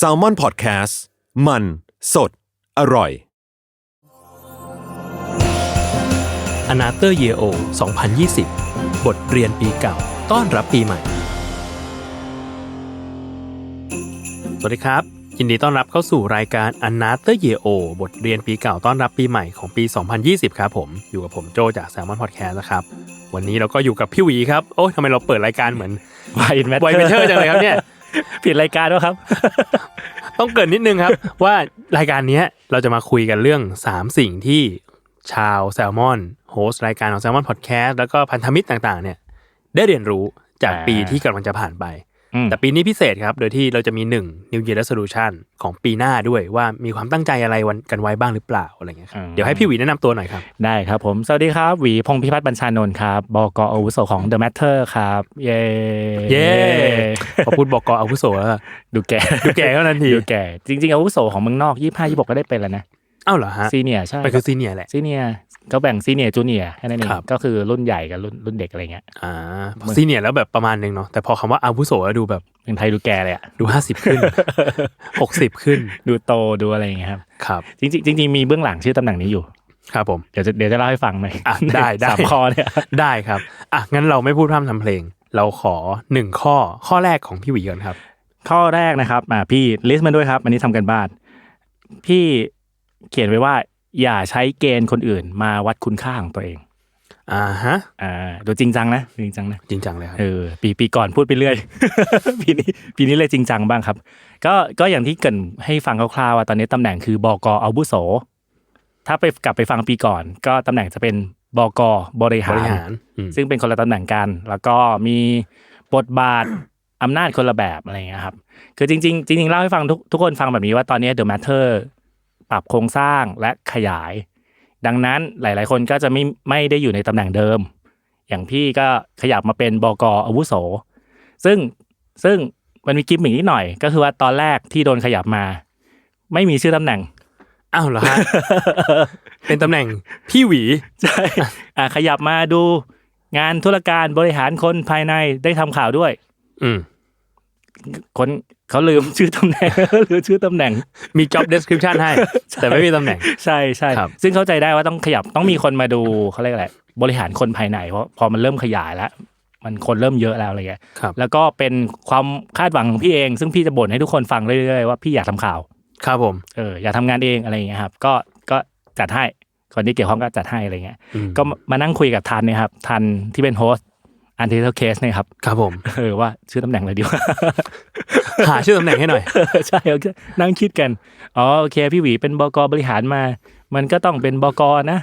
s a l ม o n PODCAST มัน สด อร่อยอนาเตอร์เยโอ2020 บทเรียนปีเก่า ต้อนรับปีใหม่ สวัสดีครับ ยินดีต้อนรับเข้าสู่รายการ a n a t h e r Year O บทเรียนปีเก่า ต้อนรับปีใหม่ของปี 2020 ครับผม อยู่กับผมโจจาก Salmon Podcast นะครับวันนี้เราก็อยู่กับพี่วีครับ โอ้ยทำไมเราเปิดรายการเหมือนไวน์แมทไวเมเทอร์จังเลยครับเนี่ย ผิดรายการด้วยครับ ต้องเกรินนิดนึงครับ ว่ารายการเนี้ยเราจะมาคุยกันเรื่อง 3 สิ่งที่ชาวแซลมอนโฮสต์รายการของแซลมอนพอดแคสต์แล้วก็พันธมิตรต่างๆ เนี่ย ได้เรียนรู้จากอ่าปีที่กำลังจะผ่านไปอืม แต่ปีนี้พิเศษครับ โดยที่เราจะมี1 New Year Resolution ของปีหน้าด้วยว่ามีความตั้งใจอะไรวันกันไว้บ้างหรือเปล่าอะไรเงี้ยครับเดี๋ยวให้พี่หวีแนะนำตัวหน่อยครับ ได้ครับผม สวัสดีครับ หวีพงษ์พิพัฒน์บัญชานนท์ครับบกอาวุโสของ The Matter ครับ เย้เย้พอพูดบอกกอาวุโสแล้วอะดูแก่ดูแก่เท่านั้นทีดูแก่จริงๆอาวุโสของเมืองนอกยี่ห้ายี่บกก็ได้เป็นแล้วนะเอ้าเหรอฮะซีเนียใช่ไปคือซีเนียร์แหละซีเนีย ก็แบ่งซีเนียจูเนียแค่นั้นเองครับก็คือรุ่นใหญ่กับรุ่นรุ่นเด็กอะไรเงี้ยอ่าซีเนียร์แล้วแบบประมาณหนึงเนาะแต่พอคำว่าอาวุโสแล้วดูแบบเป็นไทยดูแก่เลยอะดูห้าสิบขึ้นหกสิบขึ้น ดูโตดูอะไรอย่างเงี้ยครับครับจริงๆจริงๆมีเบื้องหลังชื่อตำแหน่งนี้อยู่ครับผมเดี๋ยวจะเดี๋ยวจะเล่าให้ฟังหน่อยอะได้ได้สามข้อเนี่ยได้ครับอะงั้นเราไม่พูดพร่ำทำเพลง เราขอหนึ่งข้อข้อแรกของพี่หวีก่อนครับ ข้อแรกนะครับอ่าพี่ลิสต์มาด้วยครับ อันนี้ทำกันบ้าน พี่เขียนไว้ว่า อย่าใช้เกณฑ์คนอื่น มาวัดคุณค่าของตัวเอง อ่าฮะ อ่าดูจริงจังนะจริงจังนะ จริงจังเลยครับ เออปีปีก่อนพูดไปเรื่อย ปีนี้ปีนี้เลยจริงจังบ้างครับ ก็ก็อย่างที่เกรินให้ฟังคร่าวๆว่าตอนนี้ตำแหน่งคือบกอาวุโส ถ้าไปกลับไปฟังปีก่อน ก็ตำแหน่งจะเป็นบกบริหาบรริหารอืมซึ่งเป็นคนละตำแหน่งกัน แล้วก็มีบทบาทอำนาจคนละแบบอะไรอย่างเงี้ยครับ คือจริง ๆ จริงๆเล่าให้ฟังทุกทุกคนฟังแบบนี้ว่าตอนนี้ The Matter ปรับโครงสร้างและขยาย ดังนั้นหลาย ๆ คนก็จะไม่ไม่ได้อยู่ในตำแหน่งเดิม อย่างพี่ก็ขยับมาเป็นบกอาวุโส ซึ่งซึ่งมันมีกิมมิกนิดหน่อย ก็คือว่าตอนแรกที่โดนขยับมา ไม่มีชื่อตำแหน่งอ้าวเหรอฮะเป็นตำแหน่งพี่หวีใช่อ่าขยับมาดูงานธุรการบริหารคนภายในได้ทำข่าวด้วย อืมคน เขาลืมชื่อตำแหน่งลืมชื่อตำแหน่ง มี job description ให้ แต่ไม่มีตำแหน่ง ใช่ใช่ครับซึ่งเข้าใจได้ว่าต้องขยับต้องมีคนมาดูเขาเรียกอะไรบริหารคนภายในเพราะพอมันเริ่มขยายแล้วมันคนเริ่มเยอะแล้วอะไรเงี้ยครับแล้วก็เป็นความคาดหวังของพี่เอง ซึ่งพี่จะบ่นให้ทุกคนฟังเรื่อยๆว่าพี่อยากทำข่าว ครับผม เอออยากทำงานเองอะไรอย่างเงี้ยครับ ก็ก็จัดให้คนที่เกี่ยวข้องก็จัดให้อะไรเงี้ยอืมก็มานั่งคุยกับทันเนี่ยครับ ทันที่เป็นโฮสต์ อันเทอร์เคสเนี่ยครับครับผมเออว่าชื่อตำแหน่งอะไรดีวะหาชื่อตำแหน่งให้หน่อย ใช่โอเคนั่งคิดกันอ๋อโอเค พี่หวีเป็นบกบริหารมา มันก็ต้องเป็นบกนะ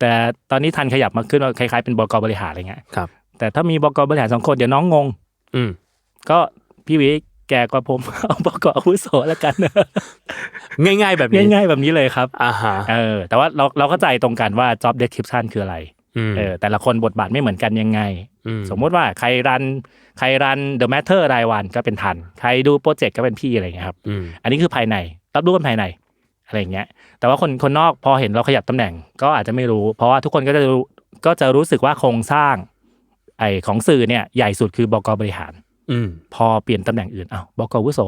แต่ตอนนี้ทันขยับมาขึ้นว่าคล้ายๆเป็นบกบริหารอะไรเงี้ยครับ แต่ถ้ามีบกบริหารสองคนเดี๋ยวน้องงง อืมก็พี่หวีแก่กว่าผมเอาบกอาวุโสแล้วกัน ง่ายๆแบบนี้ง่ายๆแบบนี้เลยครับอ่าฮะเออ แต่ว่าเราเราเข้าใจตรงกันว่า job description คืออะไรอืมเออแต่ละคนบทบาทไม่เหมือนกันยังไงม สมมุติว่าใครรันใครรัน the matter รายวันก็เป็นทัน ใครดูโปรเจกต์ก็เป็นพี่อะไรเงี้ยครับอืมอันนี้คือภายในรับรู้กันภายในอะไรอย่างเงี้ย แต่ว่าคนคนนอกพอเห็นเราขยับตำแหน่งก็อาจจะไม่รู้ เพราะว่าทุกคนก็จะรู้ก็จะรู้สึกว่าโครงสร้าง ไอของสื่อเนี่ยใหญ่สุดคือบกบริหาร อืมพอเปลี่ยนตำแหน่งอื่นอ้าวบกอาวุโส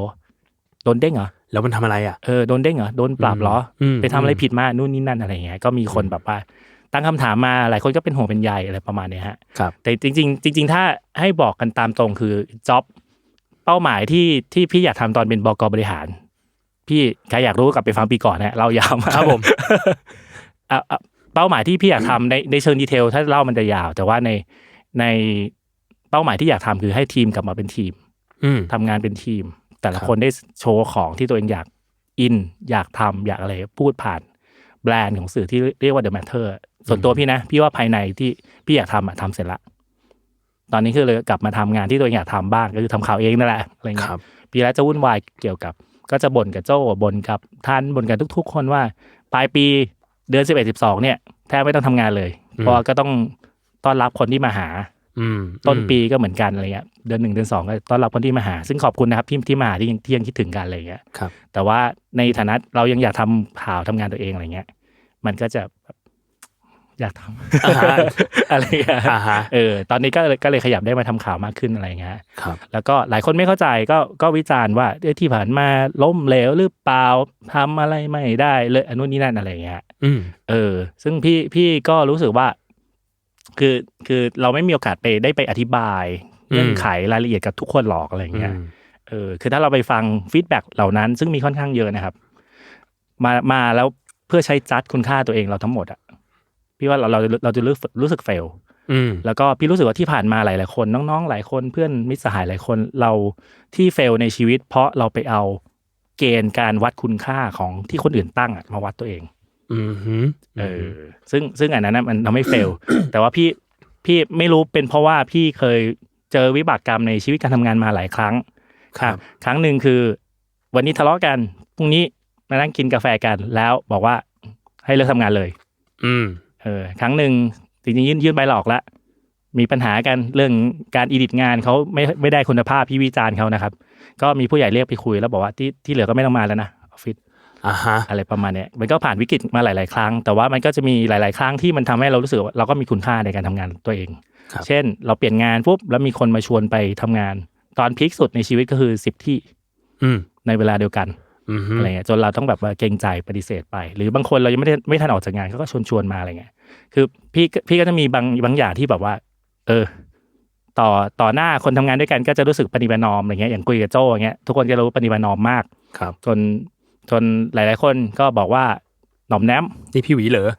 โดนเด้งเหรอแล้วมันทำอะไรอะเออโดนเด้งเหรอโดนปรับเหรออมไปทำอะไรผิดมานู่นนี่นั่นอะไรอย่างเงี้ยก็มีคนแบบว่า ตั้งคำถามมาหลายคนก็เป็นห่วงเป็นใยอะไรประมาณเนี้ยฮะครับแต่จริง ๆ จริง ๆ ถ้าให้บอกกันตามตรงคือจ็อบเป้าหมายที่ที่พี่อยากทำตอนเป็นบกบริหาร พี่ใครอยากรู้กลับไปฟังปีก่อนนะเรายาวมากครับผมอะอะเป้าหมายที่พี่อยากทำในในเชิงดีเทลถ้าเล่ามันจะยาว แต่ว่าในในเป้าหมายที่อยากทำคือให้ทีมกลับมาเป็นทีมอืมทำงานเป็นทีม แต่ละครับคนได้โชว์ของที่ตัวเองอยากอิน อยากทำอยากอะไรพูดผ่านแบรนด์ของสื่อที่เรียกว่า The Matter ส่วนตัวพี่นะ พี่ว่าภายในที่พี่อยากทำอะทำเสร็จละ ตอนนี้คือเลยกลับมาทำงานที่ตัวเองอยากทำบ้างก็คือทำข่าวเองนั่นแหละอะไรคเงี้รัยบปีแล้วจะวุ่นวายเกี่ยวกับ ก็จะบ่นกับโจ้บ่นกับท่านบ่นกับทุก ๆ คนว่า ปลายปีเดือนสิบเอ็ดสิบสองเนี่ยแทบไม่ต้องทำงานเลยอืมเพราะว่าก็ต้องต้อนรับคนที่มาหาอืมต้นปีก็เหมือนกันอะไรเงี้ยเดือนหนึ่งเดือนสองก็ต้อนรับคนที่มาหา ซึ่งขอบคุณนะครับที่ที่มาหาที่ยังที่ยังคิดถึงกันอะไรเงี้ยครับแต่ว่าในฐานะเรายังอยากทำข่าวทำงานตัวเองอะไรเงี้ย มันก็จะแบบ อยากทำอ่าฮะอะไรอย่างเงี้ยอ่าฮะเออตอนนี้ก็เลยก็เลยขยับได้มาทำข่าวมากขึ้นอะไรอย่างเงี้ยครับแล้วก็หลายคนไม่เข้าใจก็ก็วิจารณ์ว่าเอ้ยที่ผ่านมาล้มเหลวหรือเปล่าทำอะไรไม่ได้เลยอนนุนนี่นั่นอะไรอย่างเงี้ยอืมเออ ซึ่งพี่พี่ก็รู้สึกว่า คือคือเราไม่มีโอกาสไปได้ไปอธิบายเงื่อนไขรายละเอียดกับทุกคนหรอกอะไรอย่างเงี้ยเออคือถ้าเราไปฟังฟีดแบ็กเหล่านั้น ซึ่งมีค่อนข้างเยอะนะครับ มามาแล้วเพื่อใช้จัดคุณค่าตัวเองเราทั้งหมดอะ พี่ว่าเราเราเราจะรู้สึกรู้สึกเฟลอืมแล้วก็พี่รู้สึกว่าที่ผ่านมาหลาย ๆ คนน้อง ๆ หลายคนเพื่อนมิตรสหายหลายคนเราที่เฟลในชีวิต เพราะเราไปเอาเกณฑ์การวัดคุณค่าของที่คนอื่นตั้งอะมาวัดตัวเอง อืมฮึเออ ซึ่งซึ่งอันนั้นนะมันทำให้เฟลแต่ว่าพี่พี่ไม่รู้เป็นเพราะว่าพี่เคยเจอวิบากกรรมในชีวิตการทำงานมาหลายครั้ง ครับ ครั้งหนึ่งคือ วันนี้ทะเลาะกันพรุ่งนี้มานั่งกินกาแฟกันแล้วบอกว่าให้เลิกทำงานเลย อืม เออครั้งหนึ่งจริงๆยื่นยื่นใบหลอกละมีปัญหากันเรื่องการอีดิทงานเขาไม่ไม่ได้คุณภาพพี่วิจารณ์เขานะครับ ก็มีผู้ใหญ่เรียกไปคุยแล้วบอกว่าที่ที่เหลือก็ไม่ต้องมาแล้วนะออฟฟิศอ่าฮะอะไรประมาณเนี้ยมันก็ผ่านวิกฤตมาหลาย ๆ ครั้ง แต่ว่ามันก็จะมีหลาย ๆ ครั้งที่มันทำให้เรารู้สึกว่าเราก็มีคุณค่าในการทำงานตัวเองครับเช่น เราเปลี่ยนงานปุ๊บแล้วมีคนมาชวนไปทำงาน ตอนพีคสุดในชีวิตก็คือสิบที่ อืมในเวลาเดียวกันอืมฮึอะไรเงี้ยจนเราต้องแบบว่าเกรงใจปฏิเสธไป หรือบางคนเรายังไม่ได้ไม่ทันออกจากงานเขาก็ชวนชวนๆมาอะไรเงี้ย คือพี่ก็พี่ก็จะมีบางบางอย่างที่แบบว่า เออ ต่อต่อหน้าคนทำงานด้วยกันก็จะรู้สึกปฏิบัตินอมอะไรเงี้ยอย่างคุยกับโจ้อย่างเงี้ยทุกคนจะรู้ปฏิบัตินอมมาก ครับ จนจนหลาย ๆ คนก็บอกว่าหน่อมแนมนี่พี่หวีเหรอ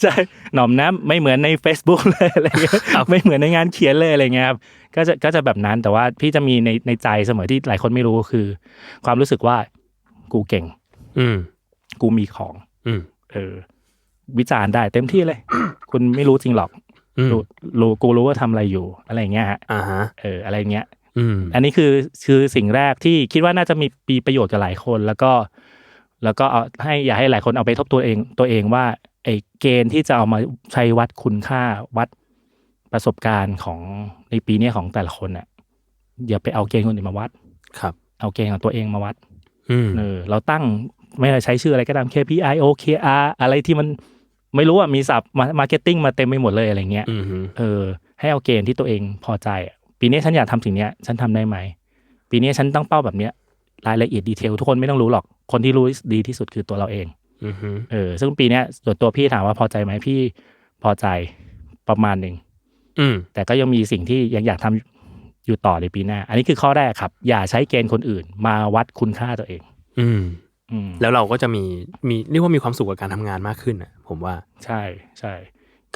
ใช่หน่อมแนมไม่เหมือนใน Facebook เลยอะไรเงี้ยครับไม่เหมือนในงานเขียนเลยอะไรเงี้ยครับก็จะก็จะแบบนั้นแต่ว่าพี่จะมีในในใจเสมอที่หลายคนไม่รู้คือ ความรู้สึกว่ากูเก่ง อืมกูมีของ อืมเออ วิจารณ์ได้เต็มที่เลย คุณไม่รู้จริงหรอกอืมรู้รู้กูรู้ว่าทำอะไรอยู่ อะไรเงี้ยฮะอ่าฮะเอออะไรเงี้ยอืมอันนี้คือคือสิ่งแรกที่คิดว่าน่าจะมีปีประโยชน์กับหลายคน แล้วก็ แล้วก็เอาให้อยากให้หลายคนเอาไปทบตัวเองตัวเองว่าไอ้เกณฑ์ที่จะเอามาใช้วัดคุณค่าวัดประสบการณ์ของในปีเนี้ยของแต่ละคนน่ะอย่าไปเอาเกณฑ์คนอื่นมาวัด ครับ เอาเกณฑ์ของตัวเองมาวัดอืมเออเราตั้งไม่ได้ใช้ชื่ออะไรก็ตาม KPI OKR อะไรที่มัน ไม่รู้อะมีศัพท์มาร์เก็ตติ้งมาเต็มไปหมดเลยอะไรเงี้ยอืมฮึเออ ให้เอาเกณฑ์ที่ตัวเองพอใจอะปีนี้ฉันอยากทำสิ่งเนี้ย ฉันทำได้ไหม ปีนี้ฉันตั้งเป้าแบบเนี้ยรายละเอียดดีเทลทุกคนไม่ต้องรู้หรอกคนที่รู้ดีที่สุดคือตัวเราเองอืมฮึเออ ซึ่งปีเนี้ยส่วนตัวพี่ถามว่าพอใจไหมพี่พอใจประมาณหนึ่งอืมแต่ก็ยังมีสิ่งที่ยังอยากทำอยู่ต่อในปีหน้า อันนี้คือข้อแรกครับ อย่าใช้เกณฑ์คนอื่น มาวัดคุณค่าตัวเอง อืมอืม แล้วเราก็จะมีมีเรียกว่ามีความสุขกับการทำงานมากขึ้นอะ ผมว่าใช่ใช่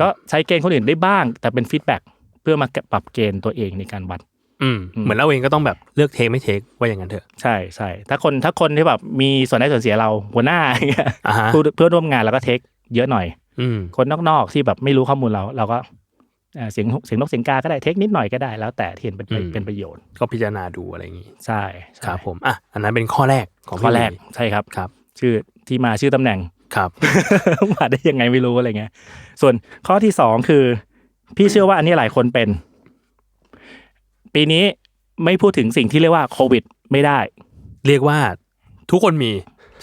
ก็ใช้เกณฑ์คนอื่นได้บ้าง แต่เป็นฟีดแบ็กเพื่อมาปรับเกณฑ์ตัวเองในการวัดอืมอืมเหมือนเราเองก็ต้องแบบเลือกเทคไม่เทคว่าอย่างนั้นเถอะใช่ใช่ถ้าคนถ้าคนที่แบบมีส่วนได้ส่วนเสียเราหัวหน้าอย่างเงี้ยอ่าฮะผู้เพื่อนร่วมงานเราก็เทคเยอะหน่อย อืมคนนอกๆที่แบบไม่รู้ข้อมูลเรา เราก็ เอ่อเสียงเสียงนกเสียงกาก็ได้เทคนิดหน่อยก็ได้ แล้วแต่ที่เห็นเป็นประเป็นประโยชน์ ก็พิจารณาดูอะไรอย่างงี้ใช่ใช่ครับผมอะอันนั้นเป็นข้อแรกของข้อแรกพี่หวีใช่ครับครับ ชื่อที่มาชื่อตำแหน่งครับมาได้ยังไงไม่รู้อะไรเงี้ย ส่วนข้อที่สองคือ พี่เชื่อว่าอันนี้หลายคนเป็น ปีนี้ไม่พูดถึงสิ่งที่เรียกว่าโควิด ไม่ได้ เรียกว่าทุกคนมี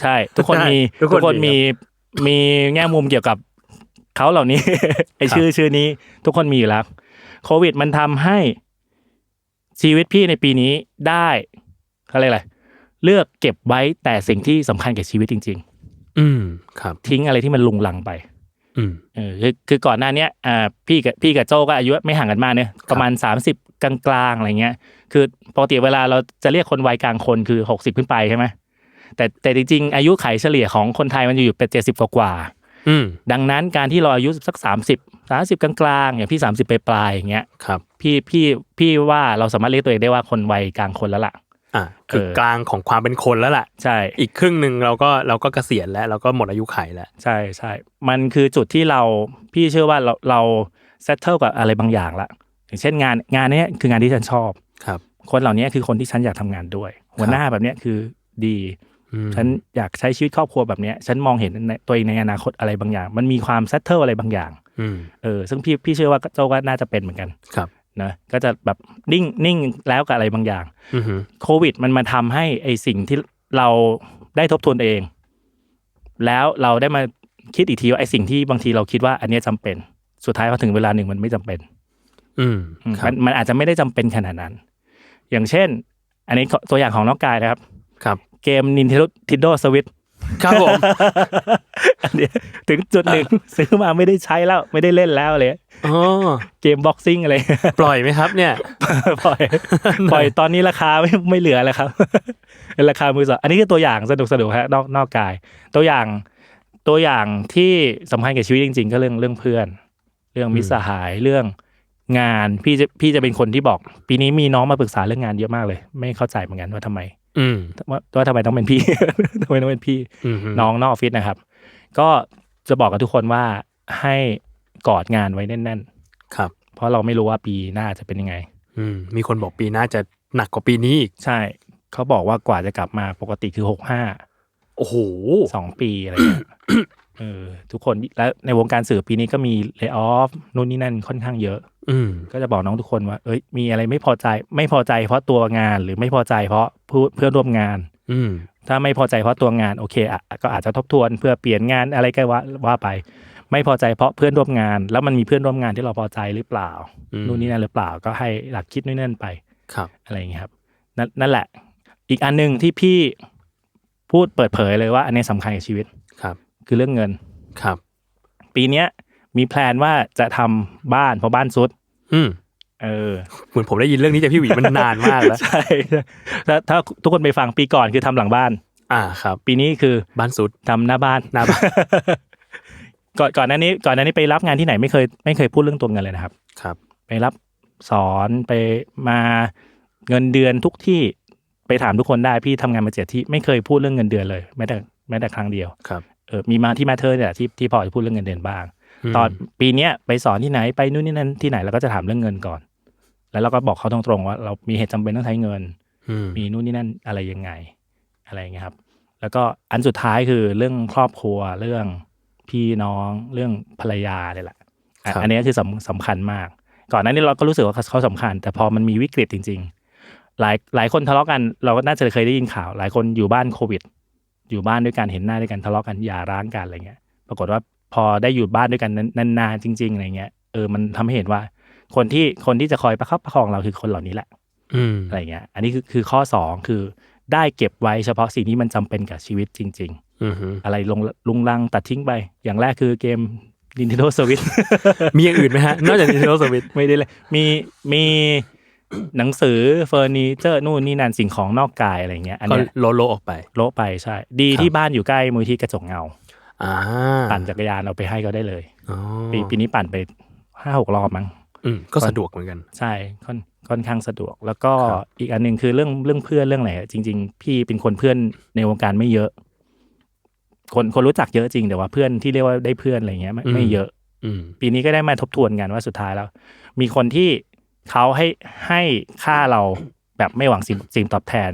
ใช่ ทุกคนใช่มี ทุกคนทุกคนมีมีมีแง่มุมเกี่ยวกับ เขาเหล่านี้ ไอครับชื่อชื่อนี้ทุกคนมีอยู่แล้วโควิด มันทำให้ชีวิตพี่ในปีนี้ได้เขาเรียกอะไรเลือกเก็บไว้แต่สิ่งที่สำคัญกับชีวิตจริงอืมครับๆทิ้งอะไรที่มันลุงลังไป อืมเออคือคือก่อนหน้าเนี้ยอ่าพี่กับพี่กับโจก็อายุไม่ห่างกันมากเนี่ยประมาณสามสิบกลางๆอะไรเงี้ย คือปกติเวลาเราจะเรียกคนวัยกลางคนคือหกสิบขึ้นไปใช่ไหมแต่แต่จริงๆ อายุไขเฉลี่ยของคนไทยมันอยู่เป็นเจ็ดสิบกว่าๆอืม ดังนั้นการที่เราอายุสักสามสิบสามสิบกลางๆอย่างพี่สามสิบปลายๆอย่างเงี้ยครับ พี่พี่พี่ว่าเราสามารถเรียกตัวเองได้ว่าคนวัยกลางคนแล้วล่ะอะคือเออกลางของความเป็นคนแล้วล่ะใช่ อีกครึ่งหนึ่งเราก็เราก็เกษียณแล้วเราก็หมดอายุไขแล้ว ใช่ใช่มันคือจุดที่เราพี่เชื่อว่าเราเราเซตเทิลกับอะไรบางอย่างละอย่างเช่นงานงานเนี้ยคืองานที่ฉันชอบครับ คนเหล่านี้คือคนที่ฉันอยากทำงานด้วย หัวหน้าแบบเนี้ยคือดีอืม ฉันอยากใช้ชีวิตครอบครัวแบบเนี้ย ฉันมองเห็นในตัวเองในอนาคตอะไรบางอย่าง มันมีความเซตเทิลอะไรบางอย่างอืมเออ ซึ่งพี่พี่เชื่อว่าโจก็น่าจะเป็นเหมือนกันครับนะก็จะแบบนิ่งนิ่งแล้วกับอะไรบางอย่างอือฮึโควิดมันมาทำให้ไอสิ่งที่เราได้ทบทวนเอง แล้วเราได้มาคิดอีกทีว่าไอ้สิ่งที่บางทีเราคิดว่า อันเนี้ยจำเป็น สุดท้ายพอถึงเวลาหนึ่งมันไม่จำเป็น อืมอืมครัมับนมันอาจจะไม่ได้จำเป็นขนาดนั้น อย่างเช่น อันนี้ตัวอย่างของนอกกายนะครับ ครับ เกม Nintendo Nintendo Switch ครับผมอันเนี้ยถึงจุดหนึ่งซื้อมาไม่ได้ใช้แล้ว ไม่ได้เล่นแล้วเลยอ๋อเกมบ็อกซิ่งอะไร ปล่อยไหมครับ เนี่ย ปล่อย ปล่อยตอนนี้ราคาไม่ไม่เหลือแล้วครับเป็นราคามือสองอันนี้คือตัวอย่างสนุกสนุกฮะนอกนอกกาย ตัวอย่างตัวอย่างที่สำคัญกับชีวิตจริง ๆ ก็เรื่องเรื่องเพื่อน เรื่องมิตรสหายเรื่องงานพี่จะพี่จะเป็นคนที่บอก ปีนี้มีน้องมาปรึกษาเรื่องงานเยอะมากเลย ไม่เข้าใจเหมือนกันว่าทำไม อืมว่าว่าทำไมต้องเป็นพี่ ทำไมต้องเป็นพี่อืมน้องนอกออฟฟิศนะครับ ก็จะบอกกับทุกคนว่าให้กอดงานไว้แน่นครับๆเพราะเราไม่รู้ว่าปีหน้าจะเป็นยังไง อืมมีคนบอกปีหน้าจะหนักกว่าปีนี้อีกใช่ เขาบอกว่ากว่าจะกลับมาปกติคือหกห้าโอ้โหสองปีอะไรเงี้ย เออทุกคนและในวงการสื่อปีนี้ก็มีเล y o อ f นู่นนี่นั่นค่อนข้างเยอะ อืมก็จะบอกน้องทุกคนว่า เอ้ยมีอะไรไม่พอใจไม่พอใจเพราะตัวงานหรือไม่พอใจเพราะผู้เพื่อนร่วมงาน อืมถ้าไม่พอใจเพราะตัวงานโอเคอะก็อาจจะทบทวนเพื่อเปลี่ยนงานอะไรก็ว่าว่าไป ไม่พอใจเพราะเพื่อนร่วมงาน แล้วมันมีเพื่อนร่วมงานที่เราพอใจหรือเปล่าอืมนู่นนี่นั่นหรือเปล่าก็ให้หลักคิดนู่นนั่นไปครับ อะไรอย่างเงี้ยครับนั่นนั่นแหละ อีกอันหนึ่งที่พี่พูดเปิดเผยเลยว่า อันนี้สำคัญกับชีวิตครับ คือเรื่องเงินครับ ปีเนี้ย มีแพลนว่าจะทำบ้านเพราะบ้านซุด อืมเออเหมือนผมได้ยินเรื่องนี้จากพี่หวีมันนานมากแล้วใช่ถ้าถ้าทุกคนไปฟังปีก่อนคือทำหลังบ้าน อ่าครับ ปีนี้คือบ้านสุดทำหน้าบ้านหน้าบ้านก่อนก่อนหน้านี้ ก่อนหน้านี้ไปรับงานที่ไหนไม่เคยไม่เคยพูดเรื่องตัวเงินเลยนะครับ ครับ ไปรับสอนไปมาเงินเดือนทุกที่ไปถามทุกคนได้พี่ทำงานมาเจ็ดที่ไม่เคยพูดเรื่องเงินเดือนเลยแม้แต่แม้แต่ครั้งเดียวครับ เออมีมาที่แมทเทอร์เนี่ยที่ที่พอจะพูดเรื่องเงินเดือนบ้าง ตอนปีเนี้ยไปสอนที่ไหนไปนู่นนี่นั่นที่ไหนเราก็จะถามเรื่องเงินก่อน แล้วเราก็บอกเขาตรงๆว่า เรามีเหตุจำเป็นต้องใช้เงินอืมมีนู่นนี่นั่นอะไรยังไง อะไรอย่างเงี้ยครับ แล้วก็อันสุดท้ายคือเรื่องครอบครัวเรื่องพี่น้องเรื่องภรรยาเนี่ยแหละอะอันนี้คือสำสำคัญมาก ก่อนหน้านี้เราก็รู้สึกว่าเขาสำคัญ แต่พอมันมีวิกฤตจริง ๆ หลายหลายคนทะเลาะกันเราก็น่าจะเคยได้ยินข่าว หลายคนอยู่บ้านโควิด อยู่บ้านด้วยกันเห็นหน้าด้วยกันทะเลาะกันหย่าร้างกันอะไรเงี้ย ปรากฏว่าพอได้อยู่บ้านด้วยกันนานๆจริงๆอะไรเงี้ยเออมันทำให้เห็นว่า คนที่คนที่จะคอยประคับประคองเราคือคนเหล่านี้แหละอืมอะไรเงี้ย อันนี้คือคือข้อสองคือได้เก็บไว้เฉพาะสิ่งที่มันจำเป็นกับชีวิตจริงอืมๆอะไรลงลุงลังตัดทิ้งไป อย่างแรกคือเกม Nintendo Switch มีอย่างอื่นไหมฮะ นอกจาก Nintendo Switch ไม่ได้เลย มีมี หนังสือเฟอร์นิเจอร์นู่นนี่นั่นสิ่งของนอกกายอะไรเงี้ยอันก็เนี้ยโลโลออกไป โละไปใช่ ดีครับที่บ้านอยู่ใกล้มูลที่กระจกเงาอ่าปั่นจักรยานเอาไปให้ก็ได้เลยอ๋อปีปีนี้ปั่นไปห้าหกรอบมั้งอืมก็สะดวกเหมือนกัน ใช่ค่อนค่อนข้างสะดวก แล้วก็ครับอีกอันหนึ่งคือเรื่องเรื่องเพื่อนเรื่องอะไรอะจริง ๆ พี่เป็นคนเพื่อนในวงการไม่เยอะ คนคนรู้จักเยอะจริงแต่ว่าเพื่อนที่เรียกว่าได้เพื่อนอะไรเงี้ยไม่ไม่เยอะอืมปีนี้ก็ได้มาทบทวนกันว่าสุดท้ายแล้ว มีคนที่ เขาให้ให้ค่าเราแบบไม่หวังสิ่งสิ่งตอบแทน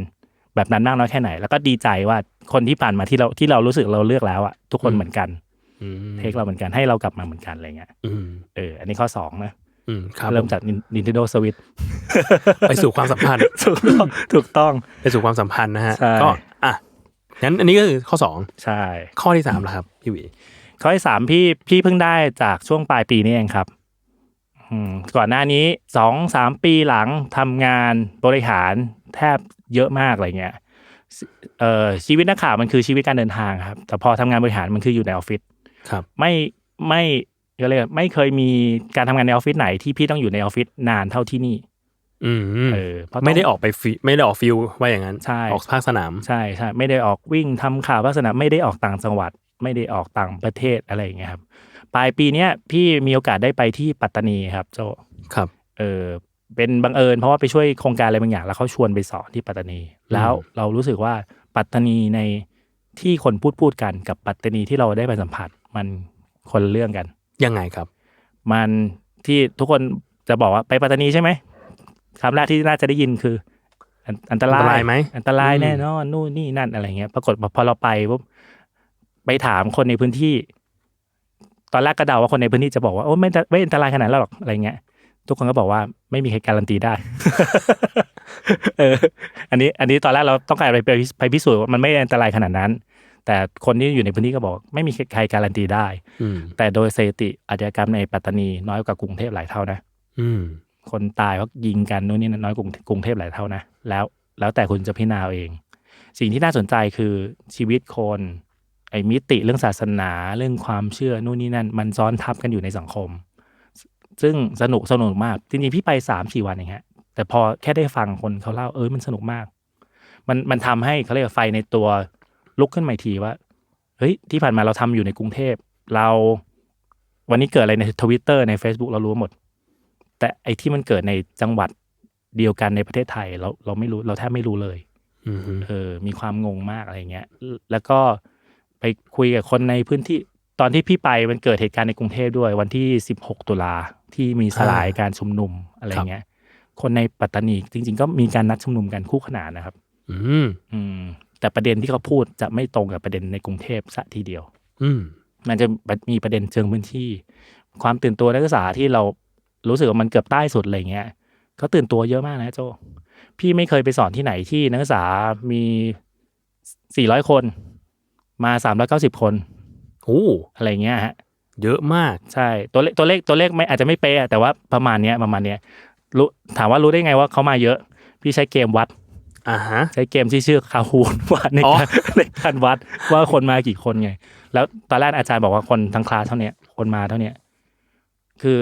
แบบนั้นมากน้อยแค่ไหน แล้วก็ดีใจว่าคนที่ผ่านมาที่เราที่เรารู้สึกเราเลือกแล้วอะทุกคนเหมือนกันอืมเทคเราเหมือนกันให้เรากลับมาเหมือนกันอะไรเงี้ยอืมเออ อันนี้ข้อสองนะอืมครับเริ่มจาก Nintendo Switch ไปสู่ความสัมพันธ์ถูกต้องถูกต้องไปสู่ความสัมพันธ์นะฮะใช่ก็อะงั้นอันนี้ก็คือข้อสองใช่ ข้อที่สามแล้วครับ พี่หวีข้อที่สามพี่พี่เพิ่งได้จากช่วงปลายปีนี้เองครับอืม ก่อนหน้านี้สองสามปีหลังทำงานบริหารแทบเยอะมากอะไรเงี้ยเอ่อชีวิตนักข่าวมันคือชีวิตการเดินทางครับ แต่พอทำงานบริหารมันคืออยู่ในออฟฟิศครับไม่ไม่ก็เลยกไม่เคยมีการทำงานในออฟฟิศไหนที่พี่ต้องอยู่ในออฟฟิศนานเท่าที่นี่อืมเออเพราะต้องไม่ได้ออกไปฟิไม่ได้ออกฟิลว่าอย่างนั้นใช่ออกภาคสนามใช่ใช่ไม่ได้ออกวิ่งทำข่าวลักษณะไม่ได้ออกต่างจังหวัด ไม่ได้ออกต่างประเทศอะไรอย่างเงี้ยครับ ปลายปีเนี้ยพี่มีโอกาสได้ไปที่ปัตตานีครับโจครับ เออเป็นบังเอิญเพราะว่าไปช่วยโครงการอะไรบางอย่าง แล้วเขาชวนไปสอนที่ปัตตานี แล้วเรารู้สึกว่าปัตตานีในที่คนพูดพูดกันกับปัตตานีที่เราได้ไปสัมผัสมันคนละเรื่องกัน ยังไงครับ มันที่ทุกคนจะบอกว่าไปปัตตานีใช่ไหมคำแรกที่น่าจะได้ยินคือ อันอันตรายอันตรายไหมอันตรายอืมแน่นอนนู่นนี่นั่นอะไรเงี้ย ปรากฏว่าพอเราไปปุ๊บไปถามคนในพื้นที่ ตอนแรกก็เดาว่าคนในพื้นที่จะบอกว่าโอ้ไม่ไม่อันตรายขนาดนั้นหรอกอะไรเงี้ยทุกคนก็บอกว่าไม่มีใครการันตีได้ เออ อันนี้ อันนี้ตอนแรกเราต้องการไปไปไปพิสูจน์ว่ามันไม่อันตรายขนาดนั้น แต่คนที่อยู่ในพื้นที่ก็บอก ไม่มีใครการันตีได้อืมแต่โดยสถิติอาชญากรรมในปัตตานีน้อยกว่ากรุงเทพหลายเท่านะ อืมคนตายเพราะยิงกันนู่นนี่นั่นน้อยกว่ากรุงเทพหลายเท่านะ แล้ว แล้วแต่คุณจะพิจารณาเอาเองสิ่งที่น่าสนใจคือชีวิตคน ไอ้มิติเรื่องศาสนาเรื่องความเชื่อนู่นนี่นั่น มันซ้อนทับกันอยู่ในสังคม ซึ่งสนุกสนุกมากจริงๆพี่ไปสามสี่วันเองฮะแต่พอแค่ได้ฟังคนเขาเล่าเออมันสนุกมาก มันมันทำให้เขาเรียกว่าไฟในตัวลุกขึ้นมาอีกทีว่าเฮ้ยที่ผ่านมาเราทำอยู่ในกรุงเทพเราวันนี้เกิดอะไรในทวิตเตอร์ใน Facebook เรารู้หมด แต่ไอ้ที่มันเกิดในจังหวัดเดียวกันในประเทศไทย เราเราไม่รู้เราแทบไม่รู้เลยอืมเออมีความงงมากอะไรเงี้ย แล้วก็ ไปคุยกับคนในพื้นที่ตอนที่พี่ไปมันเกิดเหตุการณ์ในกรุงเทพด้วย วันที่ 16 ตุลาที่มีสลายการชุมนุมอะไรเงี้ย คนในปัตตานีจริง ๆ ก็มีการนัดชุมนุมกันคู่ขนานนะครับ อืมอืม แต่ประเด็นที่เขาพูดจะไม่ตรงกับประเด็นในกรุงเทพซะทีเดียว อืม มันจะมีประเด็นเชิงพื้นที่ ความตื่นตัวนักศึกษาที่เรารู้สึกว่ามันเกือบใต้สุดอะไรเงี้ยเขาตื่นตัวเยอะมากนะโจพี่ไม่เคยไปสอนที่ไหนที่นักศึกษามีสี่ร้อยคน มาสามร้อยเก้าสิบคนโอ้อะไรเงี้ยฮะเยอะมากใช่ตัวเลขตัวเลขตัวเลขไม่อาจจะไม่เป๊ะแต่ว่าประมาณเนี้ยประมาณเนี้ยรู้ถามว่ารู้ได้ไงว่าเขามาเยอะ พี่ใช้เกมวัดอ่าฮะใช้เกมที่ชื่อคาฮูนวัดในอ๋อการในการวัดว่าคนมากี่คนไง แล้วตอนแรกอาจารย์บอกว่าคนทั้งคลาสเท่าเนี้ยคนมาเท่าเนี้ยคือ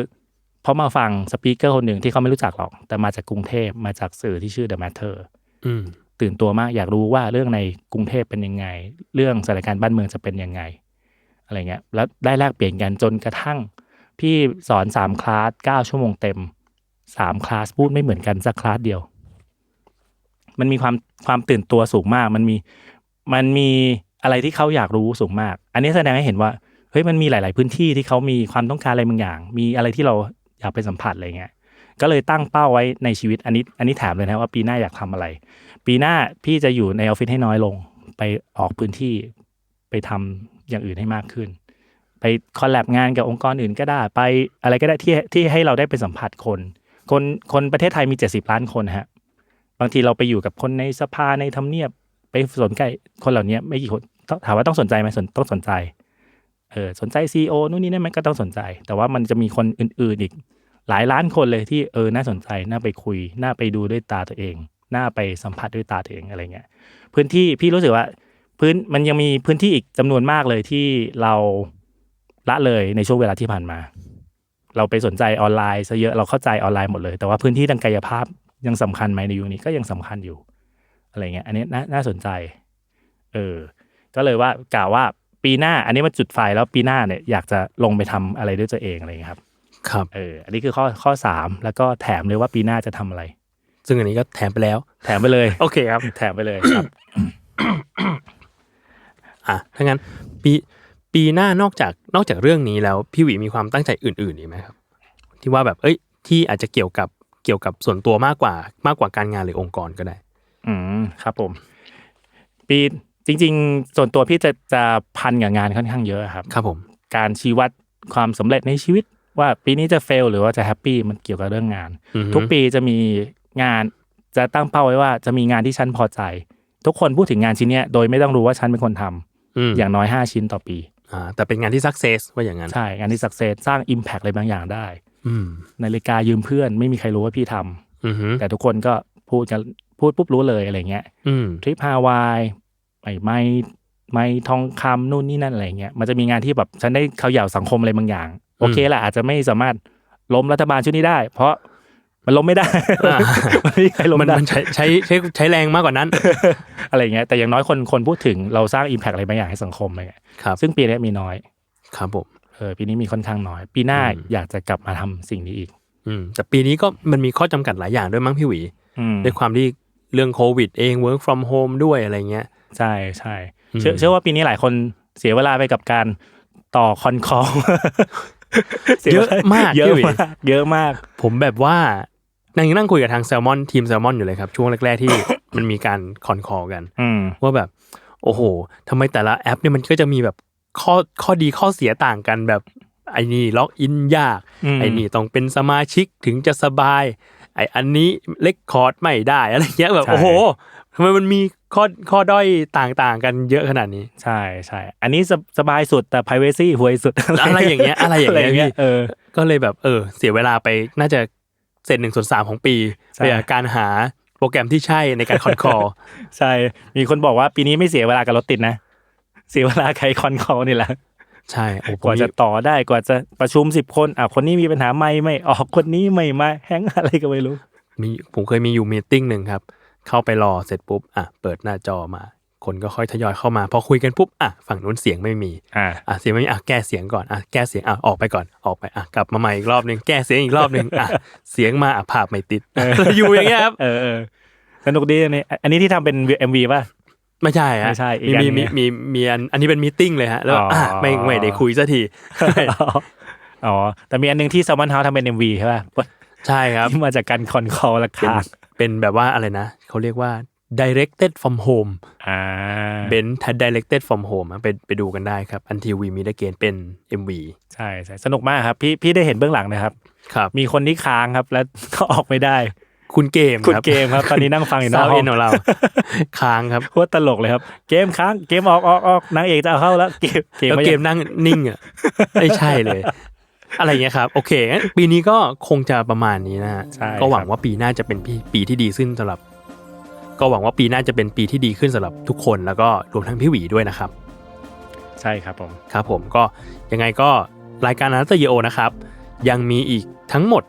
เพราะมาฟังสปีกเกอร์คนหนึ่งที่เขาไม่รู้จักหรอก แต่มาจากกรุงเทพมาจากสื่อที่ชื่อ The Matter อืม ตื่นตัวมากอยากรู้ว่าเรื่องในกรุงเทพเป็นยังไง เรื่องสถานการณ์บ้านเมืองจะเป็นยังไงอะไรเงี้ยแล้วได้แลกเปลี่ยนกันจนกระทั่ง พี่สอนสามคลาสเก้าชั่วโมงเต็มสามคลาสพูดไม่เหมือนกันสักคลาสเดียว มันมีความความตื่นตัวสูงมาก มันมีมันมีอะไรที่เขาอยากรู้สูงมาก อันนี้แสดงให้เห็นว่าเฮ้ยมันมีหลาย ๆ พื้นที่ที่เขามีความต้องการอะไรบางอย่าง มีอะไรที่เราอยากไปสัมผัสอะไรเงี้ย ก็เลยตั้งเป้าไว้ในชีวิตอันนี้อันนี้ถามเลยนะว่าปีหน้าอยากทำอะไร ปีหน้าพี่จะอยู่ในออฟฟิศให้น้อยลง ไปออกพื้นที่ไปทำอย่างอื่นให้มากขึ้น ไปคอลแลบงานกับองค์กรอื่นก็ได้ ไปอะไรก็ได้ที่ที่ให้เราได้ไปสัมผัสคน คนคนประเทศไทยมีเจ็ดสิบล้านคนฮะบางทีเราไปอยู่กับคนในสภาในทำเนียบ ไปสนใจคนเหล่านี้ไม่กี่คนถามว่าต้องสนใจไหมสนต้องสนใจเออสนใจซีโอนู่นนี่นั่นมันก็ต้องสนใจ แต่ว่ามันจะมีคนอื่นๆอีก หลายล้านคนเลยที่เออน่าสนใจน่าไปคุย น่าไปดูด้วยตาตัวเอง น่าไปสัมผัสด้วยตาตัวเองอะไรเงี้ยพื้นที่พี่รู้สึกว่าพื้นมันยังมีพื้นที่อีกจำนวนมากเลยที่เราละเลยในช่วงเวลาที่ผ่านมา เราไปสนใจออนไลน์ซะเยอะเราเข้าใจออนไลน์หมดเลย แต่ว่าพื้นที่ทางกายภาพยังสำคัญไหมในยุคนี้ก็ยังสำคัญอยู่ อะไรเงี้ย อันนี้น่าน่าสนใจ เออ ก็เลยว่ากล่าวว่าปีหน้า อันนี้มันจุดไฟแล้วปีหน้าเนี่ยอยากจะลงไปทำอะไรด้วยตัวเองอะไรเงี้ยครับ ครับเอออันนี้คือข้อข้อสามแล้วก็แถมเลยว่าปีหน้าจะทำอะไร ซึ่งอันนี้ก็แถมไปแล้ว แถมไปเลย โอเคครับ แถมไปเลยครับอะถ้างั้นปีปีหน้านอกจากนอกจากเรื่องนี้แล้วพี่หวีมีความตั้งใจอื่นๆอีกไหมครับ ที่ว่าแบบเอ้ย ที่อาจจะเกี่ยวกับเกี่ยวกับส่วนตัวมากกว่ามากกว่าการงานหรือองค์กรก็ได้ อืมครับผม ปีจริง ๆ ส่วนตัวพี่จะจะพันกับงานค่อนข้างเยอะครับ ครับผม การชี้วัดความสำเร็จในชีวิต ว่าปีนี้จะเฟลหรือว่าจะแฮปปี้มันเกี่ยวกับเรื่องงานอือฮึทุกปีจะมีงานจะตั้งเป้าไว้ว่าจะมีงานที่ฉันพอใจ ทุกคนพูดถึงงานชิ้นเนี้ยโดยไม่ต้องรู้ว่าฉันเป็นคนทำอืมอย่างน้อย 5 ชิ้นต่อปีอ่าแต่เป็นงานที่สักเซสว่าอย่างนั้นใช่งานที่สักเซสสร้าง Impact อะไรบางอย่างได้อืมนาฬิกายืมเพื่อนไม่มีใครรู้ว่าพี่ทำอือฮึแต่ทุกคนก็พูดกันพูดปุ๊บรู้เลยอะไรเงี้ยอืมทริปฮาวายไม่ไม่ไม่ทองคำนู่นนี่นั่นอะไรเงี้ยมันจะมีงานที่แบบฉันได้เขาเหย่าสังคมอะไรบางอย่าง โอเคแหละอาจจะไม่สามารถล้มรัฐบาลชุดนี้ได้ เพราะมันล้มไม่ได้อ่ามันไม่มีใครล้มมันได้มันใช้ใช้ใช้ใช้แรงมากกว่านั้น อะไรเงี้ยแต่อย่างน้อยคนคนพูดถึงเราสร้างอิมแพกอะไรบางอย่างให้สังคมอะไรเงี้ยครับซึ่งปีนี้มีน้อย ครับผมเออปีนี้มีค่อนข้างน้อย ปีหน้าอืมอยากจะกลับมาทำสิ่งนี้อีก อืมแต่ปีนี้ก็มันมีข้อจำกัดหลายอย่างด้วยมั้งพี่หวีอืมด้วยความที่เรื่องโควิดเอง work from home ด้วยอะไรเงี้ย ใช่ใช่อืมเชื่อเชื่อว่าปีนี้หลายคนเสียเวลาไปกับการต่อคอนคอล เยอะมากเยอะพี่หวีมากเยอะมาก ผมแบบว่านั่งนั่งคุยกับทางแซลมอนทีมแซลมอนอยู่เลยครับ ช่วงแรก ๆ ที่มันมีการคอนคอกันอืมว่าแบบ โอ้โหทำไมแต่ละแอปเนี่ยมันก็จะมีแบบข้อข้อดีข้อเสียต่างกันแบบไอ้นี่ล็อกอินยากอืมไอ้นี่ต้องเป็นสมาชิกถึงจะสบาย ไอ้อันนี้เล็กคอร์ดไม่ได้อะไรเงี้ยแบบใช่โอ้โหทำไมมันมี ข้อข้อด้อยต่างๆ กันเยอะขนาดนี้ ใช่ใช่อันนี้สบสบายสุดแต่ privacy ห่วยสุด อะไรอย่างเงี้ยอะไรอย่างเงี้ยพี่เออ ก็เลยแบบเออ เสียเวลาไปน่าจะเศษหนึ่งส่วนสามของปีใช่ไปกับการหาโปรแกรมที่ใช่ในการคอนคอใช่ มีคนบอกว่าปีนี้ไม่เสียเวลากับรถติดนะ เสียเวลาใครคอนคอลนี่แหละใช่โอ้ผกมว่าจะต่อได้กว่าจะประชุมสิบคนอะคนนี้มีปัญหาไม่ไม่ออกคนนี้ไม่มาแฮงอะไรก็ไม่รู้ มีผมเคยมีอยู่มีติ้งหนึ่งครับ เข้าไปรอเสร็จปุ๊บอะเปิดหน้าจอมา คนก็ค่อยทยอยเข้ามาพอคุยกันปุ๊บอะฝั่งนู้นเสียงไม่มีอ่าอะเสียงไม่มีอะแก้เสียงก่อนอะแก้เสียงอะออกไปก่อนออกไปอะกลับมาใหม่อีกรอบหนึ่งแก้เสียงอีกรอบหนึ่งอะเสียงมาอะภาพไม่ติดอยู่อย่างเงี้ยครับเออเออสนุกดีอันนี้อันนี้ที่ทำเป็น MV ป่ะไม่ใช่ฮะไม่ใช่อีกมีอันมีหนึ่งมีมีมีอันอันนี้เป็นมีติ้งเลยฮะแล้วอ๋ออ่อะไม่ไม่ได้คุยสักทีอ๋อแต่มีอันหนึงที่ Salmon House ทำเป็น MV ใช่ป่ะใช่ครับที่มาจากการคอนคอลราเป็นคา เป็นแบบว่าอะไรนะ เขาเรียกว่า directed from home อ่าเบนทัด directed from home อะไปไปดูกันได้ครับอันทีวีมีได้เกณฑ์เป็น MV ใช่ใช่สนุกมากครับ พี่พี่ได้เห็นเบื้องหลังนะครับ ครับ มีคนที่ค้างครับ แล้วก็ออกไม่ได้ คุณเกมคุณรับเกมครับ ตอนนี้นั่งฟังอยู่หน้าซาวห้เอ็องนของเรา ค้างครับโคตรตลกเลยครับ เกมค้าง เกมออกออกออกนางเอกจะเอาเข้าแล้ว เกมเกมแล้วไม่เกยัมงนั่งนิ่งอะไม่ใช่เลย อะไรเงี้ยครับ โอเคงั้นปีนี้ก็คงจะประมาณนี้นะฮะใช่ก็หวังครับว่าปีหน้าจะเป็นปีปีที่ดีขึ้นสำหรับ ก็หวังว่าปีหน้าจะเป็นปีที่ดีขึ้นสำหรับทุกคนแล้วก็รวมทั้งพี่หวีด้วยนะครับ ใช่ครับผมครับผมก็ยังไงก็รายการนัตเยโอนะครับ ยังมีอีกทั้งหมด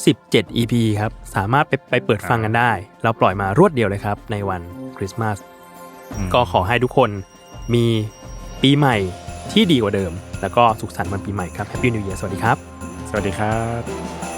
17 EP ครับ สามารถไปไปเปิดฟังกันได้ เราปล่อยมารวดเดียวเลยครับ ในวันคริสต์มาสอืมก็ขอให้ทุกคนมีปีใหม่ที่ดีกว่าเดิม แล้วก็สุขสันต์วันปีใหม่ครับ Happy New Year สวัสดีครับ สวัสดีครับ